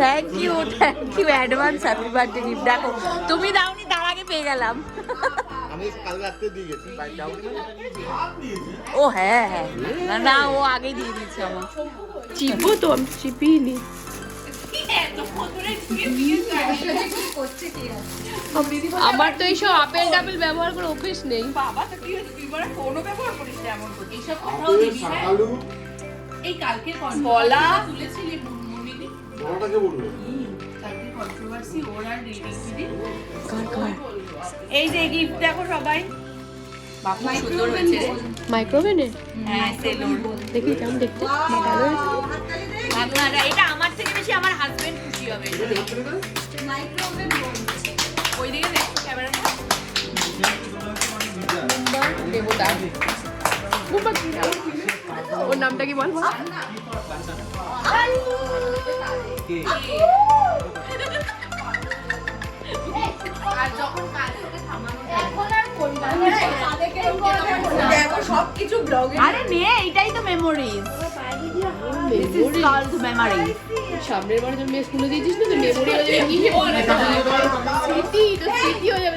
Thank you thank you advance happy birthday gift দেখো তুমি দাওনি তার আগে পেয়ে গেলাম। আমি কাল রাত্রে দিয়ে গেছি বাড়ি যাওনি ও হ্যাঁ হ্যাঁ। না না ও আগেই দিয়ে দিয়েছে আমার চিপো তো আমি চিপিয়ে নি। আমার তো এইসব আপেল টাপেল ব্যবহার করে অভ্যেস নেই। বাবা তো কি হয়েছে? তুই বলে ফোনও ব্যবহার করিস না এমন করে এইসব কথাও দিবি হ্যাঁ? এই কালকে বলা তুলেছিলি এই যে গিফট দেখো সবাই। মাইক্রোওভেনে হ্যাঁ সেলোর দেখি কেমন দেখতে? ভালো হয়েছে? এটা আমার থেকে বেশি আমার হাজবেন্ড খুশি হবে। এটা ওই দিকে দেখো ক্যামেরা দেবতা? ওর নামটা কি বল আর নে এটাই তো মেমোরিজ দিস ইজ সামনের বার যখন স্কুলে দিয়েছিস না তো মেমোরি হয়ে যাবে? কি স্মৃতি তো স্মৃতি হয়ে যাবে।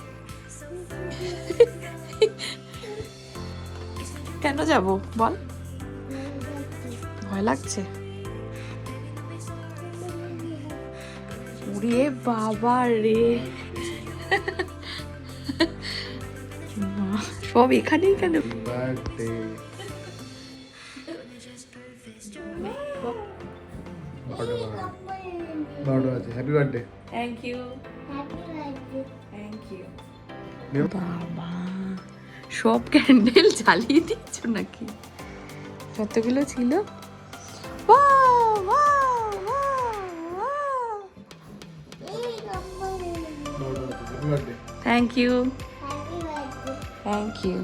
কেন যাব? বল। ভয় লাগছে? ওরে বাবা রে। মা, সব এখানেই কেন? Happy birthday thank you thank you বাবা সব ক্যান্ডেল জ্বালিয়ে দিচ্ছ নাকি? কতগুলো ছিল। থ্যাংক ইউ থ্যাংক ইউ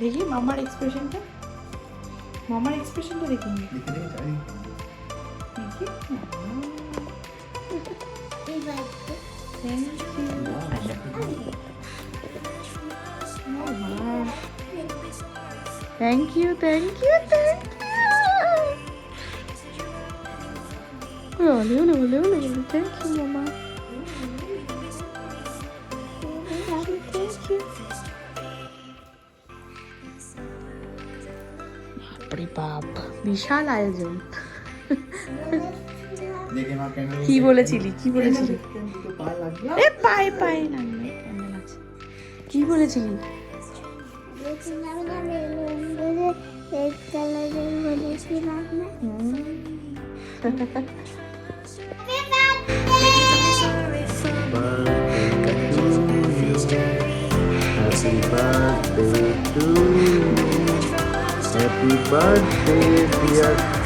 দেখি মামার এক্সপ্রেশনটা মামার এক্সপ্রেশনটা দেখি। দেখে দেখে দেখি। Thank you thank you thank you thank you ওলে ওলে ওলে ওলে ওলে থ্যাংক ইউ মামা বাপরে বাপ বিশাল আয়োজন কি বলেছিলি কি বলেছিলি এ পায়ে পায়ে লাগবে কি বলেছিলি Happy birthday to you. Happy birthday, dear.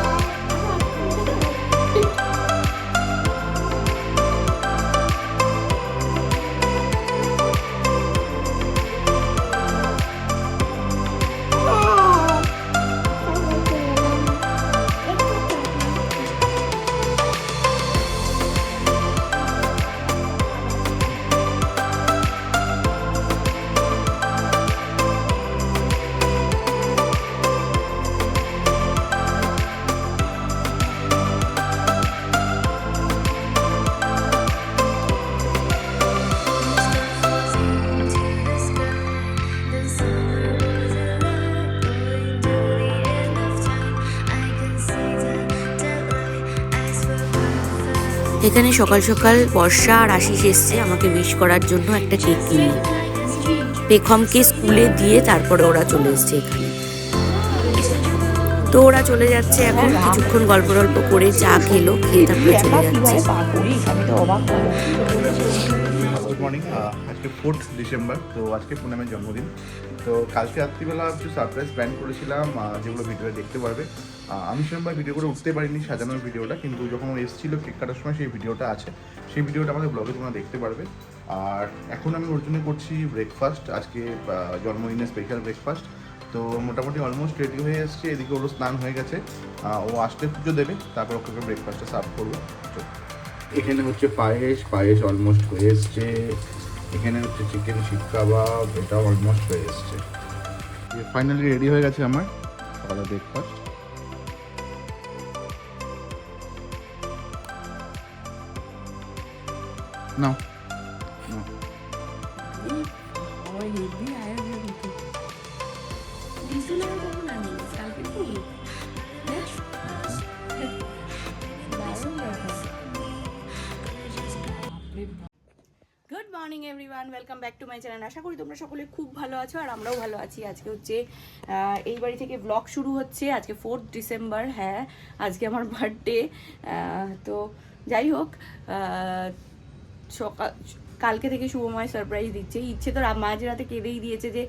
এখানে সকাল সকাল বর্ষা আর আশিস এসছে আমাকে উইশ করার জন্য একটা কেক কিনে পেখমকে স্কুলে দিয়ে তারপরে ওরা চলে এসছে এখানে তো ওরা চলে যাচ্ছে এখন কিছুক্ষণ গল্প টল্প করে চা খেলো খেয়ে তারপরে চলে যাচ্ছে আজকে ফোর্থ ডিসেম্বর তো আজকে পুনামের জন্মদিন। তো কালকে রাত্রিবেলা কিছু সারপ্রাইজ প্ল্যান করেছিলাম যেগুলো ভিডিওতে দেখতে পারবে। আমি সেরকম ভিডিও করে উঠতে পারিনি সাজানোর ভিডিওটা কিন্তু যখন এসেছিল কেক কাটার সময় সেই ভিডিওটা আছে। সেই ভিডিওটা আমাদের ব্লগে তোমরা দেখতে পারবে। আর এখন আমি ওর জন্য করছি ব্রেকফাস্ট আজকে জন্মদিনের স্পেশাল ব্রেকফাস্ট তো মোটামুটি অলমোস্ট রেডি হয়ে এসছে, এদিকে ওরও স্নান হয়ে গেছে। ও আসলে পুজো দেবে, তারপর ওকে ব্রেকফাস্টটা সার্ভ করব। এখানে হচ্ছে পায়েস পায়েস অলমোস্ট হয়ে এসছে। এখানে হচ্ছে চিকেন শিক কাবাব এটাও অলমোস্ট হয়ে এসছে। ফাইনালি রেডি হয়ে গেছে আমার। সকালে breakfast now. Morning everyone welcome back to my channel আশা করি তোমরা সকলে খুব ভালো আছো আর আমরাও ভালো আছি। আজকে হচ্ছে এই বাড়ি থেকে ব্লগ শুরু হচ্ছে। আজকে ফোর্থ ডিসেম্বর হ্যাঁ আজকে আমার বার্থডে তো যাই হোক সকাল কালকে থেকে শুভময় সারপ্রাইজ দিচ্ছে। ইচ্ছে তো মাঝরাতে কেঁদেই দিয়েছে যে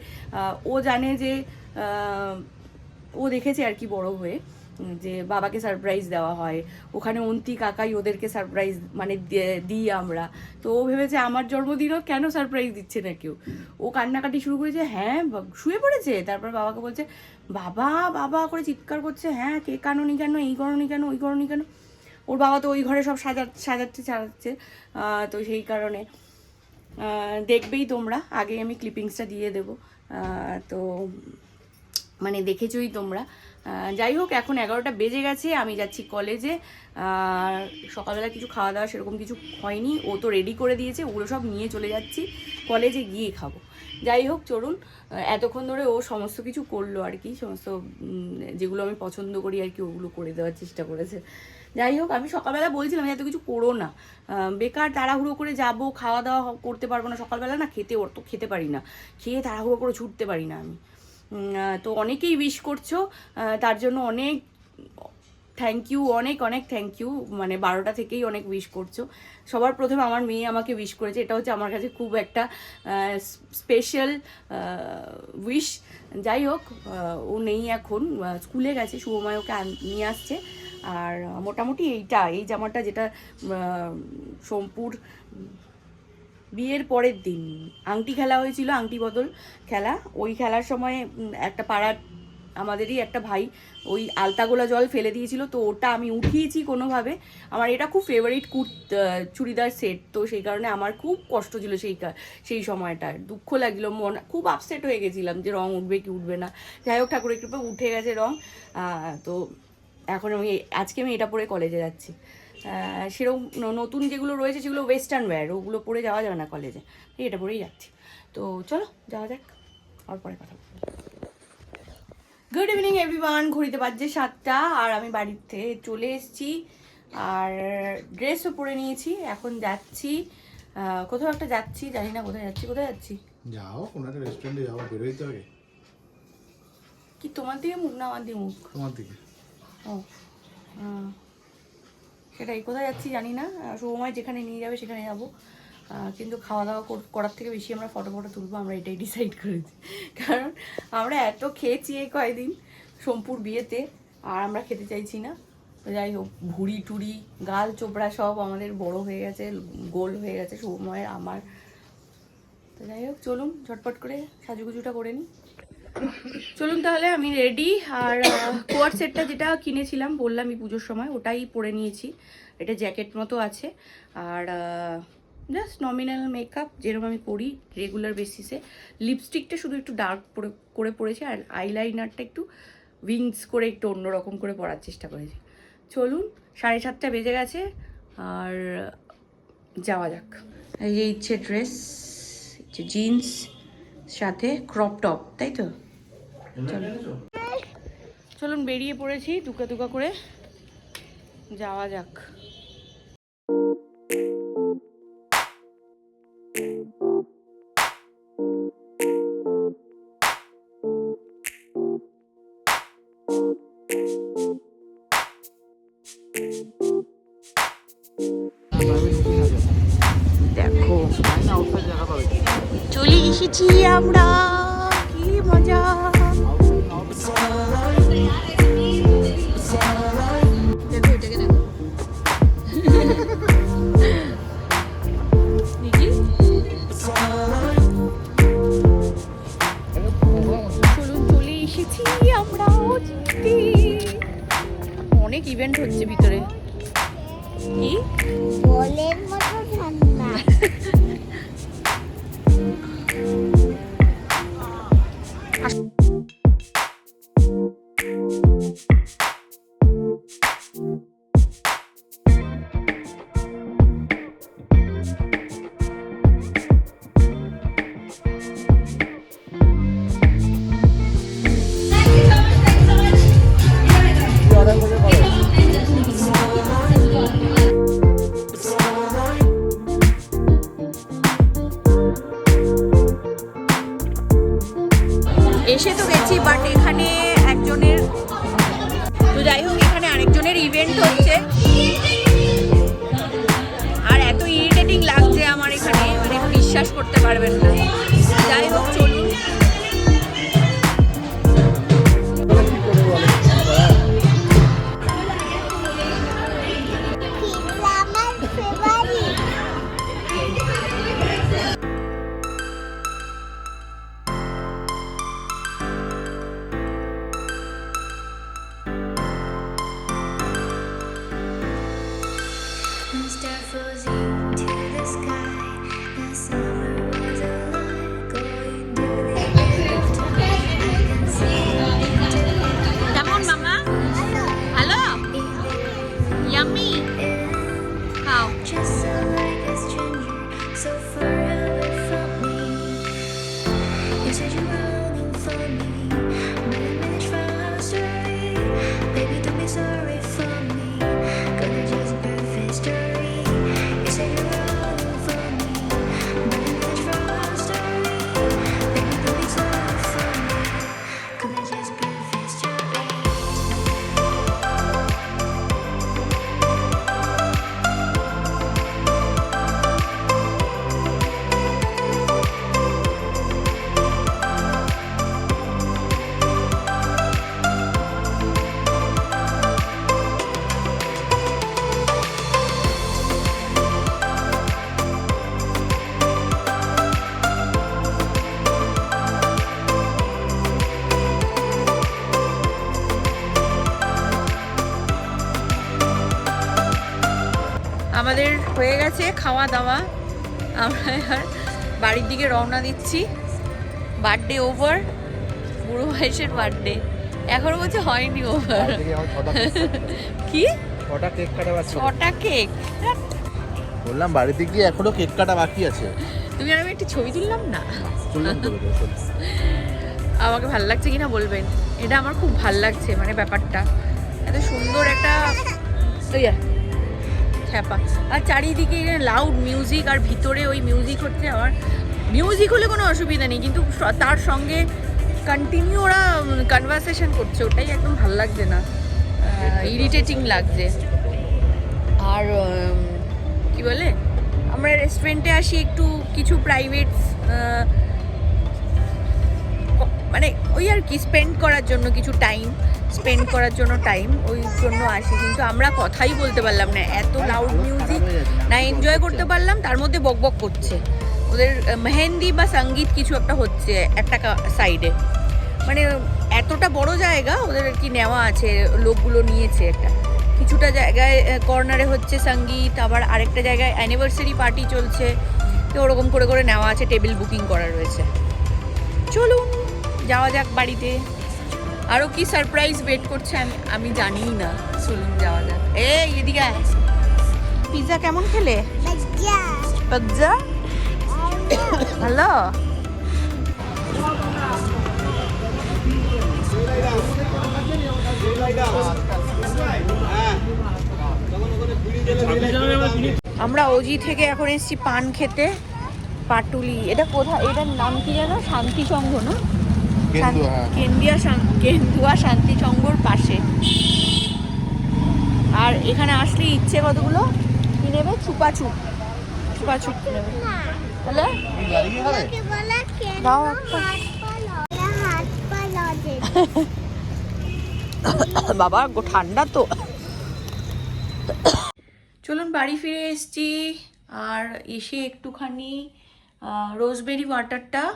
ও জানে যে ও দেখেছে আর কি বড় হয়ে। যে বাবাকে সারপ্রাইজ দেওয়া হয়। ওখানে অন্তি কাকাই ওদেরকে সারপ্রাইজ মানে দিই আমরা। তো ও ভেবেছে আমার জন্মদিনও কেন সারপ্রাইজ দিচ্ছে না কেউ? ও কান্নাকাটি শুরু করেছে হ্যাঁ শুয়ে পড়েছে? তারপর বাবাকে বলছে, বাবা বাবা, করে চিৎকার করছে হ্যাঁ কে কানুনি কেন? এই করনি কেন? ওই করনি কেন? ওর বাবা তো ওই ঘরে সব সাজা, সাজাচ্ছে সাজাচ্ছে তো সেই কারণে দেখবেই তোমরা। আগে আমি ক্লিপিংসটা দিয়ে দেবো। তো মানে দেখেছই তোমরা। যাই হোক, এখন এগারোটা বেজে গেছে, আমি যাচ্ছি কলেজে সকালবেলা কিছু খাওয়া দাওয়া সেরকম কিছু হয়নি, ও তো রেডি করে দিয়েছে, ওগুলো সব নিয়ে চলে যাচ্ছি কলেজে গিয়ে খাব। যাই হোক, চলুন এতক্ষণ ধরে ও সমস্ত কিছু করল আর কি, সমস্ত যেগুলো আমি পছন্দ করি আর কি, ওগুলো করে দেওয়ার চেষ্টা করেছে। যাই হোক, আমি সকালবেলা বলছিলাম, এত কিছু করো না। বেকার তাড়াহুড়ো করে যাব খাওয়া দাওয়া করতে পারব না সকালবেলা, না খেতে, ওর তো খেতে পারি না। খেয়ে তাড়াহুড়ো করে ছুটতে পারি না আমি। তো অনেকেই উইশ করছ তার জন্য অনেক থ্যাংক ইউ অনেক অনেক থ্যাংক ইউ মানে বারোটা থেকেই অনেক উইশ করছ। সবার প্রথমে আমার মেয়ে আমাকে উইশ করেছে, এটা হচ্ছে আমার কাছে খুব একটা স্পেশাল উইশ যাই হোক ও নেই এখন স্কুলে গেছে শুভময় ওকে নিয়ে আসছে। আর মোটামুটি এইটা, এই জামাটা যেটা সোমপুর বিয়ের পরের দিন আংটি খেলা হয়েছিল আংটি বদল খেলা। ওই খেলার সময় একটা পাড়ার আমাদেরই একটা ভাই ওই আলতাগোলা জল ফেলে দিয়েছিল তো ওটা আমি উঠিয়েছি কোনোভাবে। আমার এটা খুব ফেভারিট আহ, চুড়িদার সেট তো সেই কারণে আমার খুব কষ্ট ছিল সেই সেই সময়টায় দুঃখ লাগছিল মন খুব আপসেট হয়ে গেছিলাম যে রং উঠবে কি উঠবে না। যাই হোক ঠাকুরের কৃপা উঠে গেছে রং। তো এখন আমি আজকে আমি এটা পরে কলেজে যাচ্ছি। সেরকম নতুন যেগুলো রয়েছে সেগুলো ওয়েস্টার্ন ওয়্যার ওগুলো পরে যাওয়া যাবে না কলেজে এটা পরেই যাচ্ছি। তো চলো যাওয়া যাক। আর পরে কথা গুড ইভিনিং এভরিওয়ান ঘড়িতে বাজছে সাতটা আর আমি বাড়িতে চলে এসেছি। আর ড্রেসও পরে নিয়েছি। এখন যাচ্ছি কোথাও একটা যাচ্ছি জানি না কোথায় যাচ্ছি। কোথায় যাচ্ছি? যাও কোনো একটা রেস্টুরেন্টে যাও বেরোই তো আগে। কি তোমার দিকে মুখ না আমার দিকে মুখ? তোমার দিকে। ও সেটাই। কোথায় যাচ্ছি জানি না। শুভময় যেখানে নিয়ে যাবে সেখানে যাব। কিন্তু খাওয়া দাওয়া কর- করার থেকে বেশি আমরা ফটো ফটো তুলবো, আমরা এটাই ডিসাইড করেছি। কারণ আমরা এত খেয়েছি এই কয়দিন সোমপুর বিয়েতে, আর আমরা খেতে চাইছি না। যাই হোক, ভুড়ি টুড়ি, গাল চোপড়া সব আমাদের বড় হয়ে গেছে, গোল হয়ে গেছে শুভময়ের আমার। তো যাই হোক, চলুন, ঝটপট করে সাজুগুজুটা করে নিই। চলুন তাহলে আমি রেডি আর কোয়ার সেটটা যেটা কিনেছিলাম বললাম এই পুজোর সময়, ওটাই পরে নিয়েছি। এটা জ্যাকেট মতো আছে। আর জাস্ট নমিনাল মেকআপ যেরকম আমি করি রেগুলার বেসিসে লিপস্টিকটা শুধু একটু ডার্ক করে পড়েছি আর আইলাইনারটা একটু উইংস করে একটু অন্যরকম করে পরার চেষ্টা করেছি। চলুন, সাড়ে সাতটা বেজে গেছে, আর, যাওয়া যাক। এই যে ইচ্ছে ড্রেস ইচ্ছে জিন্স সাথে ক্রপ টপ তাই তো? চলুন বেরিয়ে পড়েছি দুকা দুকা করে। যাওয়া যাক। খাওয়া আমরা এবার বাড়ির দিকে রওনা দিচ্ছি। বার্থডে ওভার বুড়ো বয়সের বার্থডে এখনও বলছে হয়নি ওভার কি? কটা কেক কাটা বাকি। ছটা কেক বললাম বাড়িতে গিয়ে এখনও কেক কাটা বাকি আছে। তুমি আর আমি একটি ছবি তুললাম না। আমাকে ভালো লাগছে কিনা বলবেন? এটা আমার খুব ভালো লাগছে মানে ব্যাপারটা। এত সুন্দর একটা খ্যাপা। আর চারিদিকে লাউড মিউজিক আর ভিতরে ওই মিউজিক হচ্ছে আমার। মিউজিক হলে কোনো অসুবিধা নেই, কিন্তু তার সঙ্গে কন্টিনিউ ওরা কনভারসেশন করছে, ওটাই একদম ভালো লাগছে না। ইরিটেটিং লাগছে। আর কি বলে? আমরা রেস্টুরেন্টে আসি একটু কিছু প্রাইভেট মানে ওই আর কি স্পেন্ড করার জন্য কিছু টাইম স্পেন্ড করার জন্য টাইম ওই জন্য আসি। কিন্তু আমরা কথাই বলতে পারলাম না। এত লাউড মিউজিক না এনজয় করতে পারলাম, তার মধ্যে বকবক করছে। ওদের মেহেন্দি বা সংগীত কিছু একটা হচ্ছে একটা সাইডে মানে এতটা বড় জায়গা, ওদের কি নেওয়া আছে, লোকগুলো নিয়েছে একটা। কিছুটা জায়গায় কর্নারে হচ্ছে সংগীত, আবার আরেকটা জায়গায় অ্যানিভার্সারি পার্টি চলছে। তো ওরকম করে করে নেওয়া আছে টেবিল বুকিং করা রয়েছে। চলুন, যাওয়া যাক বাড়িতে। আরও কি সারপ্রাইজ ওয়েট করছে আমি আমি জানিই না। চলুন যাওয়া যাক। এই এদিকে পিৎজা কেমন খেলে? পিৎজা ভালো। আমরা ওজি থেকে এখন এসেছি পান খেতে পাটুলি। এটা কোথায়? এটার নাম কি জানো শান্তি সংঘ না? কেন্দুয়া, হ্যাঁ। কেন্দুয়া শান্তি সংঘর পাশে। আর এখানে আসলে ইচ্ছে কতগুলো? কি নেবে? চুপ চুপা নেবে? তাহলে? দাও। বাবা গো ঠান্ডা তো। চলুন বাড়ি ফিরে এসেছি। আর এসে একটুখানি রোজবেরি ওয়াটারটা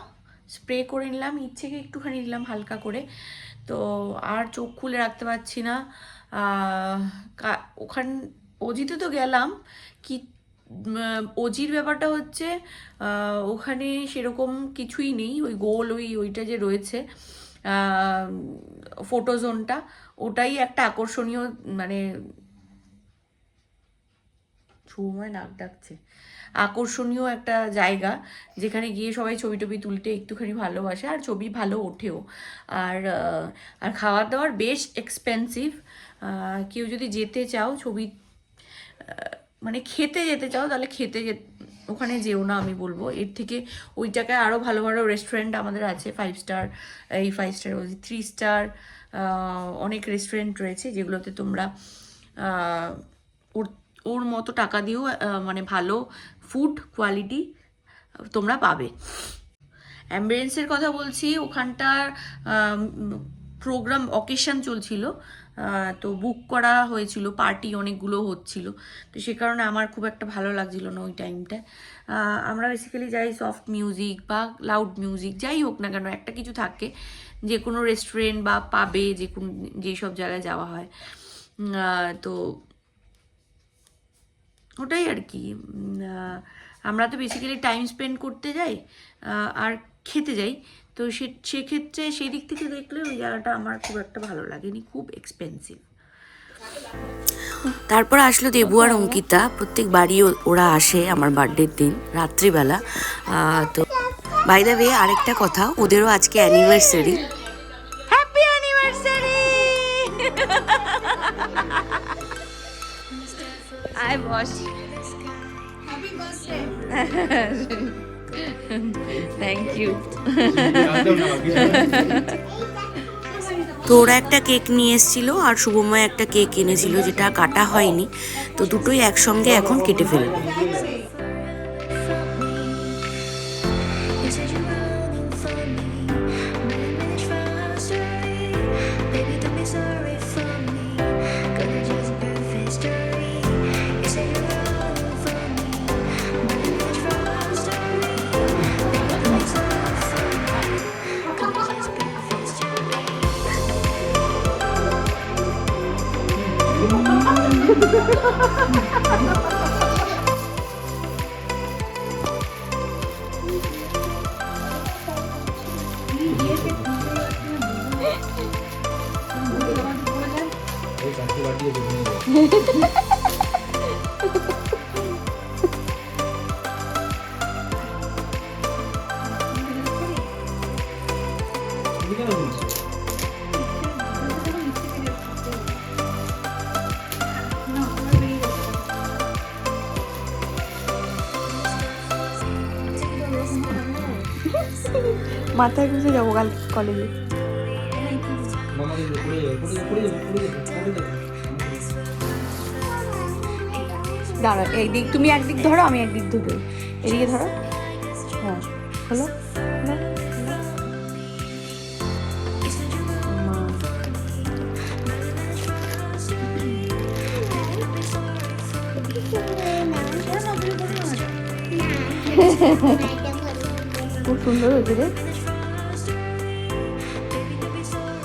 স্প্রে করে নিলাম ইচ্ছেকে একটুখানি নিলাম হালকা করে। তো আর চোখ খুলে রাখতে পারছি না। ওখান, অজিতে তো গেলাম, কি অজির ব্যাপারটা হচ্ছে ওখানে সেরকম কিছুই নেই, ওই গোল, ওই, ওইটা যে রয়েছে ফটো জোনটা ওটাই একটা আকর্ষণীয় মানে ছুময় নাক ডাকছে। আকর্ষণীয় একটা জায়গা, যেখানে গিয়ে সবাই ছবি টবি তুলতে একটুখানি ভালোবাসে আর ছবি ভালো ওঠেও। আর আর খাওয়া দাওয়ার বেশ এক্সপেন্সিভ কেউ যদি যেতে চাও ছবি মানে খেতে যেতে চাও তাহলে খেতে যে, ওখানে যেও না আমি বলব। এর থেকে ওই জায়গায় আরও ভালো ভালো রেস্টুরেন্ট আমাদের আছে ফাইভ স্টার এই ফাইভ স্টার বলছি থ্রি স্টার অনেক রেস্টুরেন্ট রয়েছে যেগুলোতে তোমরা ওর মতো টাকা দিয়েও মানে ভালো ফুড কোয়ালিটি তোমরা পাবে। অ্যাম্বুলেন্সের কথা বলছি, ওখানটার প্রোগ্রাম অকেশন চলছিল তো বুক করা হয়েছিল পার্টি অনেকগুলো হচ্ছিল, তো সে কারণে আমার খুব একটা ভালো লাগছিল না ওই টাইমটা আমরা বেসিক্যালি যাই সফট মিউজিক বা লাউড মিউজিক যাই হোক না কেন, একটা কিছু থাকে, যে কোনো রেস্টুরেন্ট বা পাবে যে কোনো যেসব জায়গায় যাওয়া হয়। তো ওটাই আর কি আমরা তো বেসিক্যালি টাইম স্পেন্ড করতে যাই আর খেতে যাই। তো সে সেক্ষেত্রে সেই দিক থেকে দেখলে ওই জায়গাটা আমার খুব একটা ভালো লাগেনি খুব এক্সপেন্সিভ তারপর আসলো দেবু আর অঙ্কিতা। প্রত্যেক বাড়ি ওরা আসে আমার বার্থডের দিন রাত্রিবেলা। তো বাই দ্য ওয়ে আরেকটা কথা ওদেরও আজকে অ্যানিভার্সারি হ্যাপি অ্যানিভার্সারি আয় বস। থ্যাংক ইউ তো ওরা একটা কেক নিয়ে এসেছিল আর শুভময় একটা কেক এনেছিল যেটা কাটা হয়নি, তো দুটোই একসঙ্গে এখন কেটে ফেলব। Ini ganti lagi ya মাথায় গুঁজে যাব কাল কলেজে দাঁড়া একদিক তুমি একদিক ধরো, আমি একদিক ধরো এদিকে ধরো। হ্যাঁ হলো। খুব সুন্দর হয়েছে রে